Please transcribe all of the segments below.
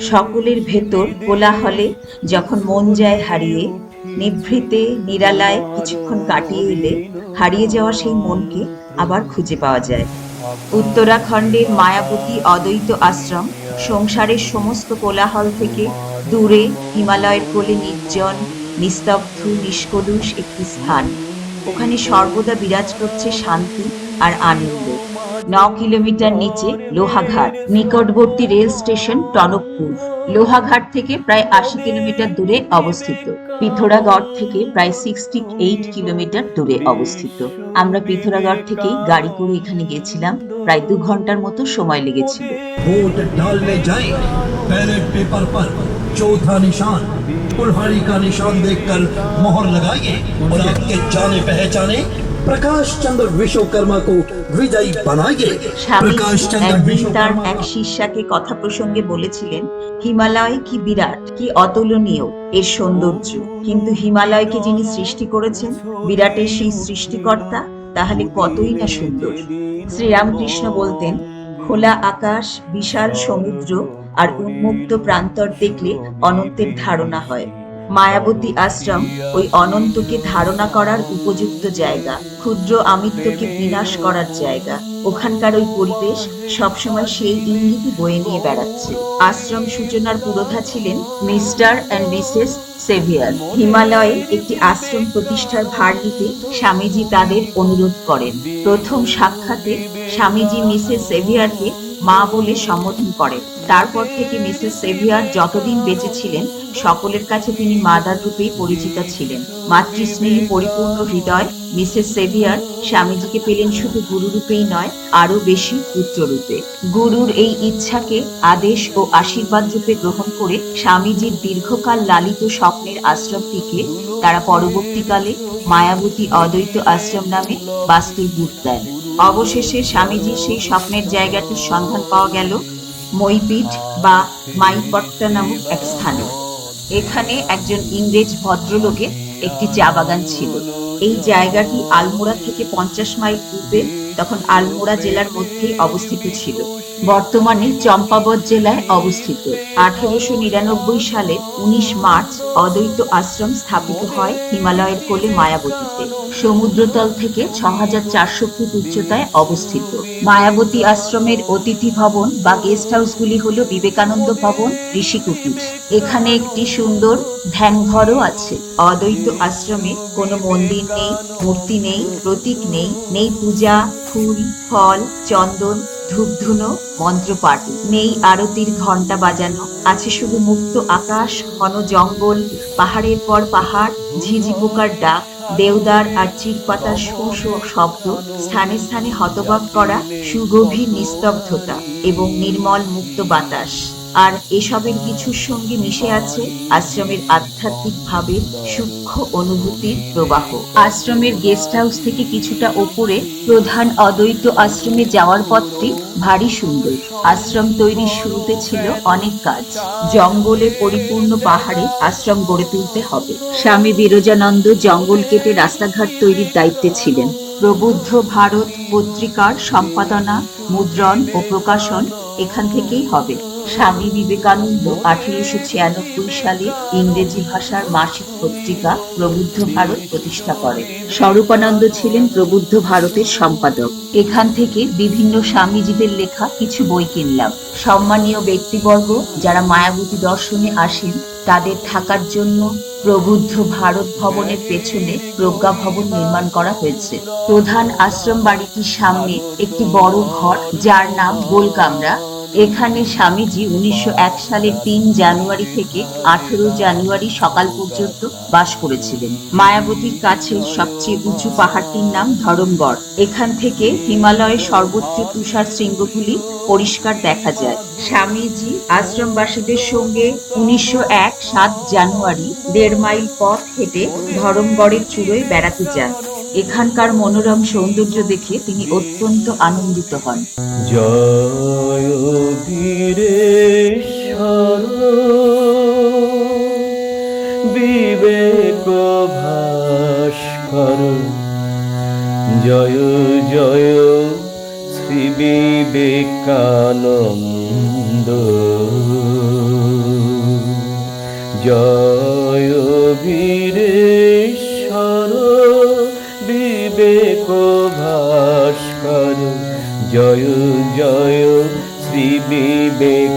সকলের ভেতর কোলাহলে যখন মন যায় হারিয়ে, নিভৃতে, নিরালায় কিছুক্ষণ কাটিয়ে এলে হারিয়ে যাওয়া সেই মনকে আবার খুঁজে পাওয়া যায়। উত্তরাখণ্ডের মায়াবতী অদ্বৈত আশ্রম সংসারের সমস্ত কোলাহল থেকে দূরে হিমালয়ের কোলে নির্জন, নিস্তব্ধ, নিষ্কলুষ একটি স্থান। ওখানে সর্বদা বিরাজ করছে শান্তি আর আনন্দ ন কিলোমিটার নিচে লোহাঘাট নিকটবর্তী রেল স্টেশন টনকপুর লোহাঘাট থেকে প্রায় আশি কিলোমিটার দূরে অবস্থিত পিথোরাগড় থেকে প্রায় সিক্সটি এইট কিলোমিটার দূরে অবস্থিত আমরা পিথোরাগড় থেকেই গাড়ি করে এখানে গেছিলাম প্রায় দু ঘন্টার মতো সময় লেগেছিল वोट डालने जाएं बैलेट पेपर पर चौथा निशान कुल्हाड़ी का निशान देखकर मोहर लगाइए और आपके जाने पहचाने प्रकाश चंद्र विश्वकर्मा को विजयी बनाइए স্বামী प्रकाश चंद्र একদিন তার विश्वकर्मा এক শিষ্যাকে কথা প্রসঙ্গে বলেছিলেন হিমালয় কি বিরাট কি অতুলনীয় এর সৌন্দর্য কিন্তু হিমালয়কে যিনি সৃষ্টি করেছেন বিরাটের সেই সৃষ্টিকর্তা তাহলে কতই না সুন্দর শ্রীরামকৃষ্ণ বলতেন খোলা আকাশ বিশাল সমুদ্র আর উন্মুক্ত প্রান্তর দেখলে অনন্তের ধারণা হয় মায়াবতী আশ্রম, ওই অনন্তকে ধারণা করার উপযুক্ত জায়গা, ক্ষুদ্র আমিত্বকে বিনাশ করার জায়গা। ওখানকার ওই পরিবেশ সবসময় সেই ইঙ্গিতই বয়ে নিয়ে বেড়াচ্ছে। আশ্রম সূচনার পুরোধা ছিলেন মিস্টার অ্যান্ড মিসেস সেভিয়ার। হিমালয়ে একটি আশ্রম প্রতিষ্ঠার ভার নিতে স্বামীজি তাদের অনুরোধ করেন। প্রথম সাক্ষাতে স্বামীজি মিসেস সেভিয়ারকে মা বলে সম্বোধন করেন তারপর থেকে মিসেস সেভিয়ার যতদিন বেঁচে ছিলেন, সকলের কাছে তিনি মাদার রূপেই পরিচিতা ছিলেন। মাতৃস্নেহে পরিপূর্ণ হৃদয় মিসেস সেভিয়ার স্বামীজিকে পেলেন শুধু গুরুরূপেই নয় আরও বেশি পুত্ররূপে গুরুর এই ইচ্ছাকে আদেশ ও আশীর্বাদ রূপে গ্রহণ করে স্বামীজির দীর্ঘকাল লালিত স্বপ্নের আশ্রমটিকে তারা পরবর্তীকালে মায়াবতী অদ্বৈত আশ্রম নামে বাস্তুর রূপ দেন। অবশেষে স্বামীজি সেই স্বপ্নের জায়গাটির সন্ধান পাওয়া গেল মইপিঠ বা মাইপট্টা নামক এক স্থানে। এখানে একজন ইংরেজ ভদ্রলোকের একটি চা বাগান ছিল। এই জায়গাটি আলমোড়া থেকে পঞ্চাশ মাইল পূর্বে তখন আলমোড়া জেলার মধ্যেই অবস্থিত ছিল। বর্তমানে চম্পাবত জেলায় অবস্থিত। আঠারোশো নিরানব্বই সালে উনিশ মার্চ অদ্বৈত আশ্রম স্থাপিত হয় হিমালয়ের কোলে মায়াবতীতে। সমুদ্রতল থেকে ছ হাজার চারশো ফুট উচ্চতায় অবস্থিত। মায়াবতী আশ্রমের অতিথি ভবন বা গেস্ট হাউসগুলি হল বিবেকানন্দ ভবন, ঋষিকুটির। এখানে একটি সুন্দর ধ্যানঘরও আছে। অদ্বৈত আশ্রমে কোনো মন্দির নেই, মূর্তি নেই, প্রতীক নেই নেই পূজা, ফুল, ফল, চন্দন ধূপধুনো মন্ত্রপাঠ। নেই আরতির ঘণ্টা বাজানো। আছে শুধু মুক্ত আকাশ, ঘন জঙ্গল, পাহাড়ের পর পাহাড়, ঝিঝি পোকার ডাক দেওদার আর চিরপাতার শো শো শব্দ, স্থানে স্থানে হতবাক করা, সুগভীর নিস্তব্ধতা এবং নির্মল মুক্ত বাতাস। আর এসবের কিছুর সঙ্গে মিশে আছে আশ্রমের আধ্যাত্মিক ভাবে সূক্ষ্ম অনুভূতির প্রবাহ। আশ্রমের গেস্ট হাউস থেকে কিছুটা ওপরে প্রধান অদ্বৈত আশ্রমে যাওয়ার পথটি ভারী সুন্দর। আশ্রম তৈরির শুরুতে ছিল অনেক কাজ। জঙ্গলে পরিপূর্ণ পাহাড়ে আশ্রম গড়ে তুলতে হবে। স্বামী বিরজানন্দ জঙ্গল কেটে রাস্তাঘাট তৈরির দায়িত্বে ছিলেন। প্রবুদ্ধ ভারত পত্রিকার সম্পাদনা, মুদ্রণ ও প্রকাশন এখান থেকেই হবে। স্বামী বিবেকানন্দ আঠেরোশো ছিয়ানব্বই সালে ইংরেজি ভাষার মাসিক পত্রিকা প্রবুদ্ধ ভারত প্রতিষ্ঠা করেন স্বরূপানন্দ ছিলেন প্রবুদ্ধ ভারতের সম্পাদক। এখান থেকে বিভিন্ন স্বামীজিদের লেখা কিছু বই কিনলাম। সম্মানীয় ব্যক্তিবর্গ যারা মায়াবতী দর্শনে আসেন, তাদের থাকার জন্য প্রবুদ্ধ ভারত ভবনের পেছনে প্রজ্ঞা ভবন নির্মাণ করা হয়েছে। প্রধান আশ্রম বাড়িটির সামনে একটি বড় ঘর, যার নাম গোলকামরা। এখানে স্বামীজি উনিশশো এক সালের তিন জানুয়ারি থেকে আঠেরো জানুয়ারি সকাল পর্যন্ত বাস করেছিলেন। মায়াবতীর কাছে সবচেয়ে উঁচু পাহাড়টির নাম ধরমগড়। এখান থেকে হিমালয়ের সর্বোচ্চ তুষার শৃঙ্গগুলি পরিষ্কার দেখা যায়। স্বামীজি আশ্রমবাসীদের সঙ্গে উনিশশো এক সাত জানুয়ারি দেড় মাইল পথ হেঁটে ধরমগড়ের চূড়োয় বেড়াতে যান। এখানকার মনোরম সৌন্দর্য দেখে তিনি অত্যন্ত আনন্দিত হন। জয় বীরেশ্বর, বিবেক ভাস্কর। জয় জয় শ্রী বিবেকানন্দ। জয় জয় জয় শ্রী বিবেকানন্দ।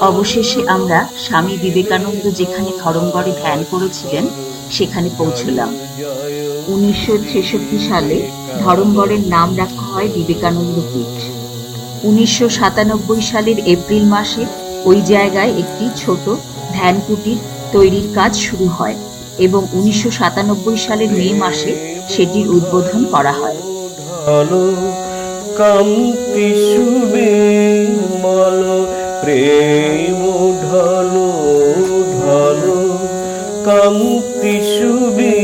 অবশেষে আমরা স্বামী বিবেকানন্দ যেখানে ধরমগড়ে ধ্যান করেছিলেন, সেখানে পৌঁছলাম। উনিশশো ছেষট্টি সালে ধরমগড়ের নাম রাখা হয় বিবেকানন্দ পীঠ। উনিশশো সাতানব্বই সালের এপ্রিল মাসে ওই জায়গায় একটি ছোট ধ্যান কুটির তৈরির কাজ শুরু হয় এবং উনিশশো সাতানব্বই সালের মে মাসে সেটির উদ্বোধন করা হয়। প্রেম ঢালো ঢালো কান্তি সুবি।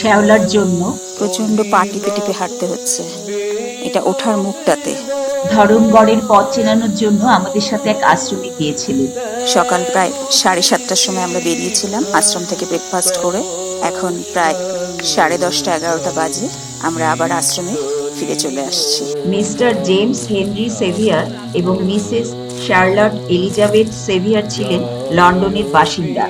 শ্যাওলার জন্য প্রচণ্ড পা টিপে টিপে হাঁটতে হচ্ছে। এটা ওঠার মুখটাতে। ধরমগড়ের পথ চেনানোর জন্য আমাদের সাথে এক আশ্রমে গিয়েছিলেন। সকাল প্রায় সাড়ে সাতটার সময় আমরা বেরিয়েছিলাম আশ্রম থেকে ব্রেকফাস্ট করে। এখন প্রায় সাড়ে দশটা এগারোটা বাজে। আমরা আবার আশ্রমে ফিরে চলে আসছি। মিস্টার জেমস হেনরি সেভিয়ার এবং মিসেস শার্লট এলিজাবেথ সেভিয়ার ছিলেন লন্ডনের বাসিন্দা।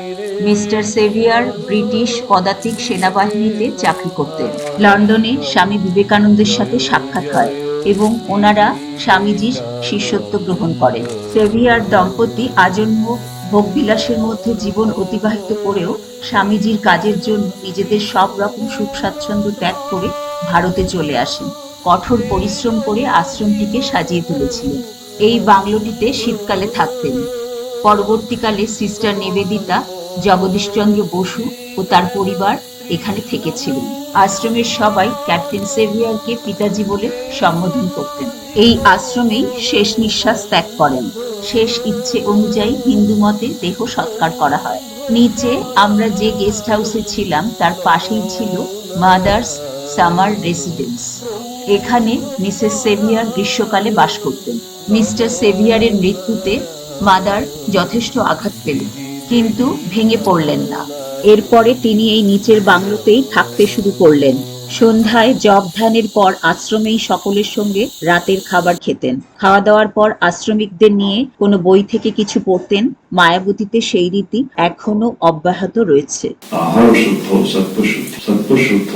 মিস্টার সেভিয়ার ব্রিটিশ পদাতিক সেনাবাহিনীতে চাকরি করতেন। লন্ডনে স্বামী বিবেকানন্দের সাথে সাক্ষাৎ হয় এবং ওনারা স্বামীজির শিষ্যত্ব গ্রহণ করেন। সেভিয়ার দম্পতি আজন্ম ভোগবিলাসের মধ্যে জীবন অতিবাহিত করেও স্বামীজির কাজের জন্য নিজেদের সব রকম সুখ স্বাচ্ছন্দ্য ত্যাগ করে ভারতে চলে আসেন। কঠোর পরিশ্রম করে আশ্রমটিকে সাজিয়ে তুলেছিলেন। এই বাংলোটিতে শীতকালে থাকতেন। পরবর্তীকালে সিস্টার নিবেদিতা, জগদীশচন্দ্র বসু ও তার পরিবার এখানে থেকেছিলেন। আশ্রমের সবাই ক্যাপ্টেন সেভিয়ারকে পিতাজি বলে সম্বোধন করতেন। এই আশ্রমেই শেষ নিঃশ্বাস ত্যাগ করেন। শেষ ইচ্ছে অনুযায়ী হিন্দু মতে দেহ সৎকার করা হয়। নিচে আমরা যে গেস্ট হাউসে ছিলাম, তার পাশেই ছিল মাদার্স সামার রেসিডেন্স। এখানে মিসেস সেভিয়ার গ্রীষ্মকালে বাস করতেন। মিস্টার সেভিয়ারের মৃত্যুতে মাদার যথেষ্ট আঘাত পেলেন, কিন্তু ভেঙে পড়লেন না। এরপরে তিনি এই নিচের বাংলোতেই থাকতে শুরু করলেন। সন্ধ্যায় জব ধ্যানের পর আশ্রমেই সকলের সঙ্গে রাতের খাবার খেতেন। খাওয়া দাওয়ার পর আশ্রমিকদের নিয়ে কোনো বই থেকে কিছু পড়তেন, মায়াবতীতে সেই রীতি এখনও অব্যাহত রয়েছে। আহার শুদ্ধ সত্য শুদ্ধ সত্য শুদ্ধ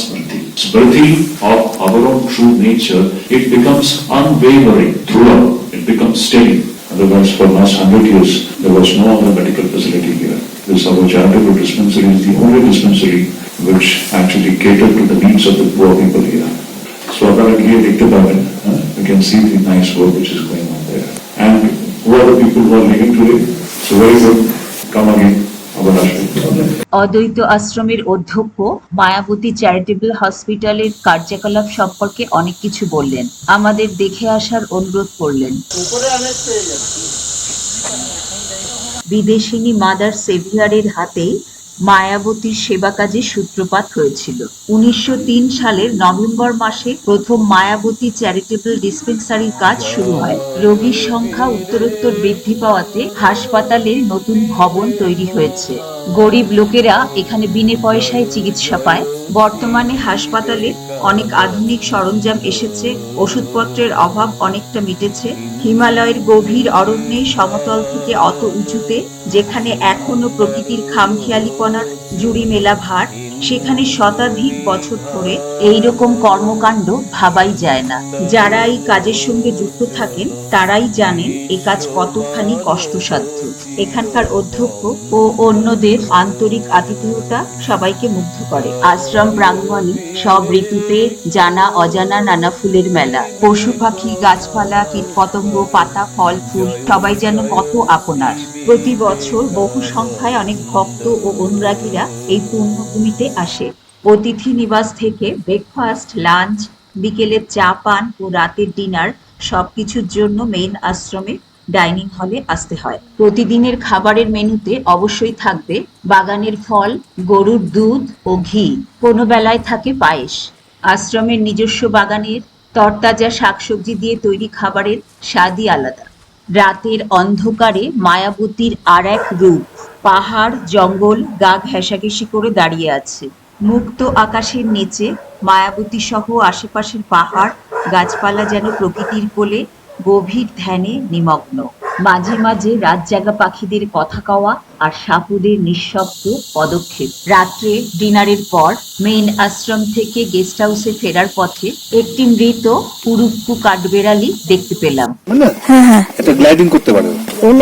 স্মৃতি। smriti of our own true nature, it becomes unwavering throughout. It becomes steady. Otherwise, for last hundred years, there was no other medical facility here. This our charitable dispensary is the only dispensary which actually catered to the needs of the poor people here. So apparently, Dr. uh, you can see the nice work which is going on there. And who are the people who are living today? So very good. Come again. অদ্বৈত আশ্রমের অধ্যক্ষ Mayawati charitable হসপিটালের কার্যকলাপ সম্পর্কে অনেক কিছু বললেন। আমাদের দেখে আসার অনুরোধ করলেন। বিদেশিনী মাদার সেভিয়ারের হাতেই মায়াবতীর সেবা কাজে সূত্রপাত হয়েছিল। উনিশশো তিন সালের নভেম্বর মাসে প্রথম মায়াবতী চ্যারিটেবল ডিসপেন্সারির কাজ শুরু হয়। রোগীর সংখ্যা, উত্তরোত্তর বৃদ্ধি পাওয়াতে হাসপাতালের নতুন ভবন তৈরি হয়েছে। গরিব লোকেরা এখানে বিনে পয়সায় চিকিৎসা পায়। বর্তমানে হাসপাতালে অনেক আধুনিক সরঞ্জাম এসেছে, ওষুধপত্রের অভাব অনেকটা মিটেছে। হিমালয়ের গভীর অরণ্যে সমতল থেকে অত উঁচুতে, যেখানে এখনও প্রকৃতির খামখেয়ালিপনার জুড়ি মেলা ভার সেখানে শতাধিক বছর ধরে এইরকম কর্মকাণ্ড ভাবাই যায় না। যারা এই কাজের সঙ্গে যুক্ত থাকেন, তারাই জানেন এ কাজ কতখানি কষ্টসাধ্য। এখানকার অধ্যক্ষ ও অন্যদের আন্তরিক আতিথেয়তা সবাইকে মুগ্ধ করে। আশ্রম প্রাঙ্গণে সব ঋতুতে জানা অজানা নানা ফুলের মেলা। পশু পাখি, গাছপালা, কীটপতঙ্গ, পাতা, ফল, ফুল, সবাই যেন কত আপনার। প্রতি বছর বহু সংখ্যায় অনেক ভক্ত ও অনুরাগীরা এই পূর্ণভূমিতে আসে। অতিথি নিবাস থেকে ব্রেকফাস্ট লাঞ্চ বিকেলের চা, পান ও রাতের ডিনার সবকিছুর জন্য মেইন আশ্রমে ডাইনিং হলে আসতে হয়। প্রতিদিনের খাবারের মেনুতে অবশ্যই থাকবে বাগানের ফল, গরুর দুধ ও ঘি। কোনো বেলায় থাকে পায়েস। আশ্রমের নিজস্ব বাগানের তরতাজা শাকসবজি দিয়ে তৈরি খাবারের স্বাদই আলাদা। রাতের অন্ধকারে মায়াবতীর আর এক রূপ। পাহাড় জঙ্গল গা ঘেঁষাঘেঁষি করে দাঁড়িয়ে আছে। মুক্ত আকাশের নিচে মায়াবতী সহ আশেপাশের পাহাড় গাছপালা যেন প্রকৃতির কোলে গভীর ধ্যানে নিমগ্ন। মাঝে মাঝে রাত জাগা পাখিদের কথা কওয়া আর সাপুদের নিঃশব্দ পদক্ষেপ। রাত্রে ডিনারের পর মেইন আশ্রম থেকে গেস্ট হাউসে ফেরার পথে একটি মৃত পুরুক্কু কাঠবেড়ালি দেখতে পেলাম। না এটা গ্লাইডিং করতে পারে। অন্য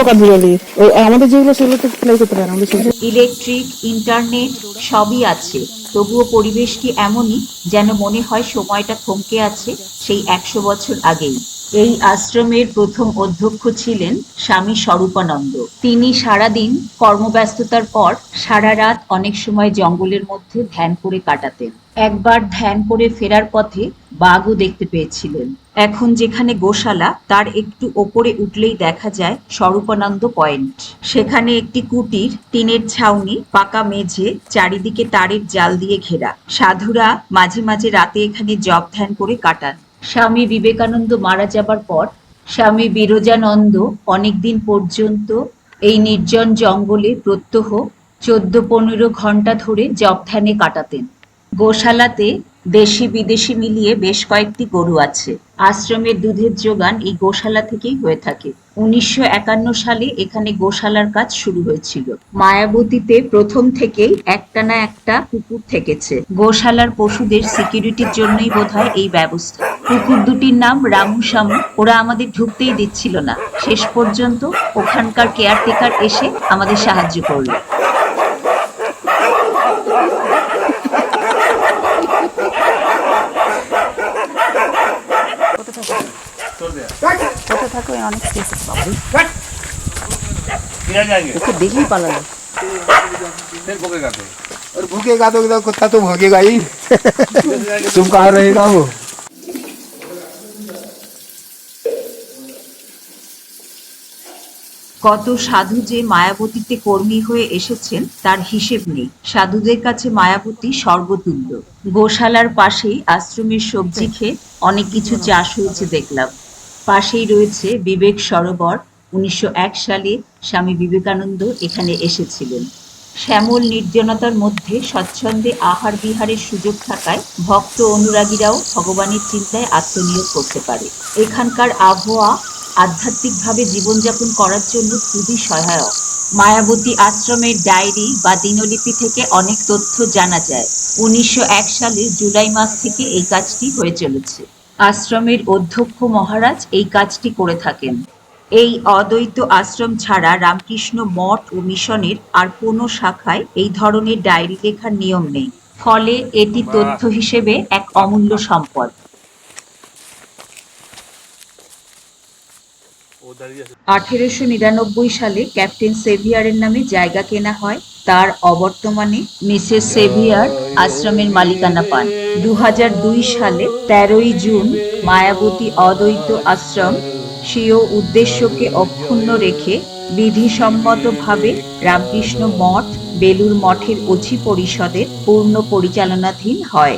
আমাদের যেগুলো সেগুলো তো প্লে করতে পারে আমাদের ইলেকট্রিক, ইন্টারনেট, সবই আছে। তবুও পরিবেশটি এমনই যেন মনে হয় সময়টা থমকে আছে সেই একশো বছর আগেই? এই আশ্রমের প্রথম অধ্যক্ষ ছিলেন স্বামী স্বরূপানন্দ। তিনি সারাদিন কর্মব্যস্ততার পর সারা রাত অনেক সময় জঙ্গলের মধ্যে ধ্যান করে কাটাতেন। একবার ধ্যান করে ফেরার পথে বাঘও দেখতে পেয়েছিলেন। এখন যেখানে গোশালা, তার একটু ওপরে উঠলেই দেখা যায় স্বরূপানন্দ পয়েন্ট। সেখানে একটি কুটির, টিনের ছাউনি, পাকা মেঝে, চারিদিকে তারের জাল দিয়ে ঘেরা। সাধুরা মাঝে মাঝে রাতে এখানে জপ ধ্যান করে কাটান। স্বামী বিবেকানন্দ মারা যাবার পর, স্বামী বিরজানন্দ অনেকদিন পর্যন্ত এই নির্জন জঙ্গলে প্রত্যহ চোদ্দ পনেরো ঘণ্টা ধরে জপ ধ্যানে কাটাতেন। গোশালাতে দেশি বিদেশি মিলিয়ে বেশ কয়েকটি গরু আছে। আশ্রমের দুধের যোগান এই গোশালা থেকেই হয়ে থাকে। উনিশশো একান্ন সালে এখানে গোশালার কাজ শুরু হয়েছিল। মায়াবতীতে প্রথম থেকেই একটা না একটা কুকুর থেকেছে। গোশালার পশুদের সিকিউরিটির জন্যই বোধহয় এই ব্যবস্থা। কুকুর দুটির নাম রামু শামু। ওরা আমাদের ঢুকতেই দিচ্ছিল না। শেষ পর্যন্ত ওখানকার কেয়ারটেকার এসে আমাদের সাহায্য করল। কোথায় থাকো অনেক স্পেস ওকে দেখলেই পালালো और भूखेगा तो तो कुत्ता तो भोगेगा ही तुम कहाँ रहेगा वो কত সাধু যে মায়াবতীতে কর্মী হয়ে এসেছেন তার হিসেব নেই সাধুদের কাছে মায়াবতী সর্বতুল্য গোশালার পাশেই আশ্রমের সবজি খেয়ে অনেক কিছু চাষ হয়েছে দেখলাম পাশেই রয়েছে বিবেক সরোবর। উনিশশো এক সালে স্বামী বিবেকানন্দ এখানে এসেছিলেন। শ্যামল নির্জনতার মধ্যে স্বচ্ছন্দে আহার বিহারের সুযোগ থাকায় ভক্ত অনুরাগীরাও ভগবানের চিন্তায় আত্মনিয়োগ করতে পারে। এখানকার আবহাওয়া আধ্যাত্মিকভাবে জীবনযাপন করার জন্য খুবই সহায়ক। মায়াবতী আশ্রমের ডায়েরি বা দিনলিপি থেকে অনেক তথ্য জানা যায়। উনিশশো এক সালের জুলাই মাস থেকে এই কাজটি হয়ে চলেছে। আশ্রমের অধ্যক্ষ মহারাজ এই কাজটি করে থাকেন। এই অদ্বৈত আশ্রম ছাড়া রামকৃষ্ণ মঠ ও মিশনের আর কোনো শাখায় এই ধরনের ডায়েরি লেখার নিয়ম নেই। ফলে এটি তথ্য হিসেবে এক অমূল্য সম্পদ। আঠেরোশো নিরানব্বই সালে ক্যাপ্টেন সেভিয়ারের নামে জায়গা কেনা হয়। তার অবর্তমানে মিসেস সেভিয়ার আশ্রমের মালিকানা পান। দু সালে তেরোই জুন মায়াবতী অদ্বৈত আশ্রম স্বীয় উদ্দেশ্যকে অক্ষুণ্ণ রেখে বিধিসম্মতভাবে রামকৃষ্ণ মঠ বেলুর মঠের অছি পরিষদের পূর্ণ পরিচালনাধীন হয়।